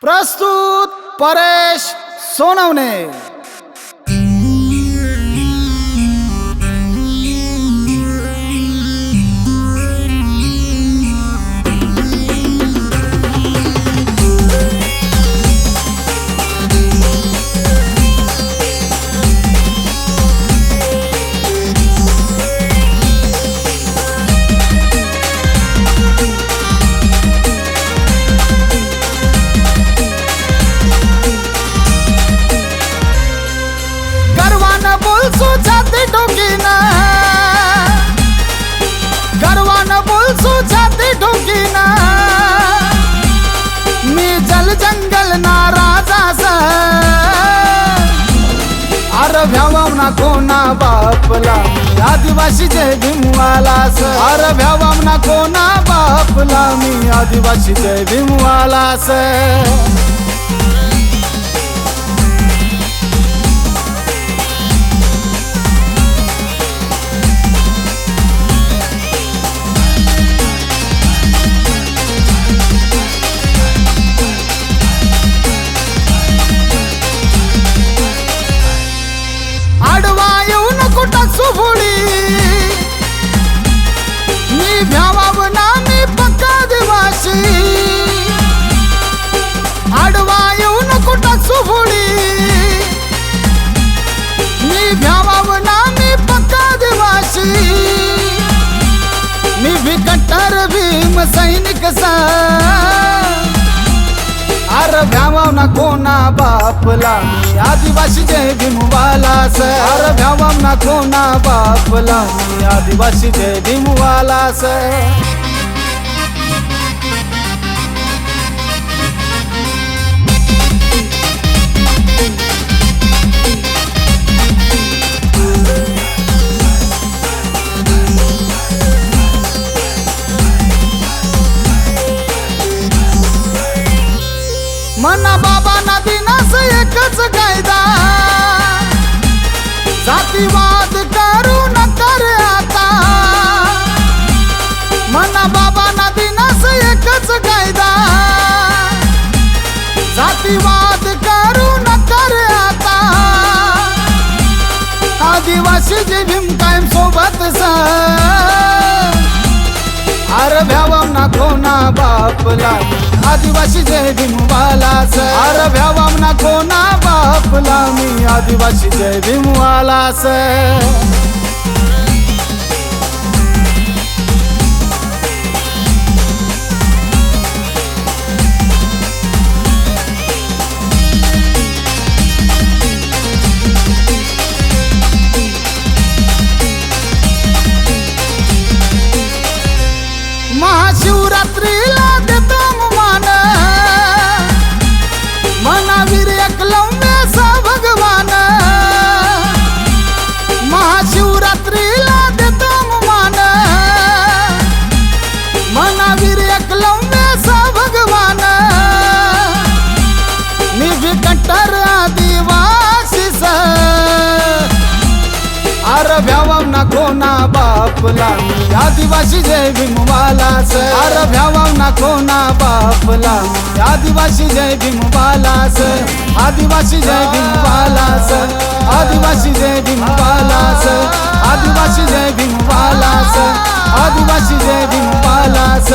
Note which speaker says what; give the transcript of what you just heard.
Speaker 1: प्रस्तुत परेश सोनवणे। बापला. आदिवासी जय भीमवालास. अरे भ्यावाम ना कोणा बापला. मी आदिवासी जय भीमवालास. मी भ्यावाव नामी पक्का दिवाशी आडवा येऊ नको टाकसू फुडी मी भ्यावाव नामी पक्का दिवाशी मी भी कट्टर भीम सैनिक सा. अर भ्यावाव ना कोणा बापला. मी आदिवासी जय स अरे भ्यावाव ना कोणा बापला. मी आदिवासी जय भीमवाला स एकच कायदा जातीवाद करू नका रे आता. मना बाबा ना दिनास एकच कायदा जातीवाद करू नका रे आता. आदिवासी जे भीम कायम सोबत सर. भ्यावा भ्यावम ना बापला. आदिवासी जय भीमवालास अरे भ्यावम ना कोणा बापला मी आदिवासी जय भीमवालास महाशिवरात्री अरे भ्यावम ना कोणा बापला. आदिवासी जय भीमवालास अरे भ्यावम ना कोणा बापला. आदिवासी जय भीमवालास आदिवासी जय भीमवालास आदिवासी जय भीमवालास आदिवासी जय भीमवालास आदिवासी जय भीमवालास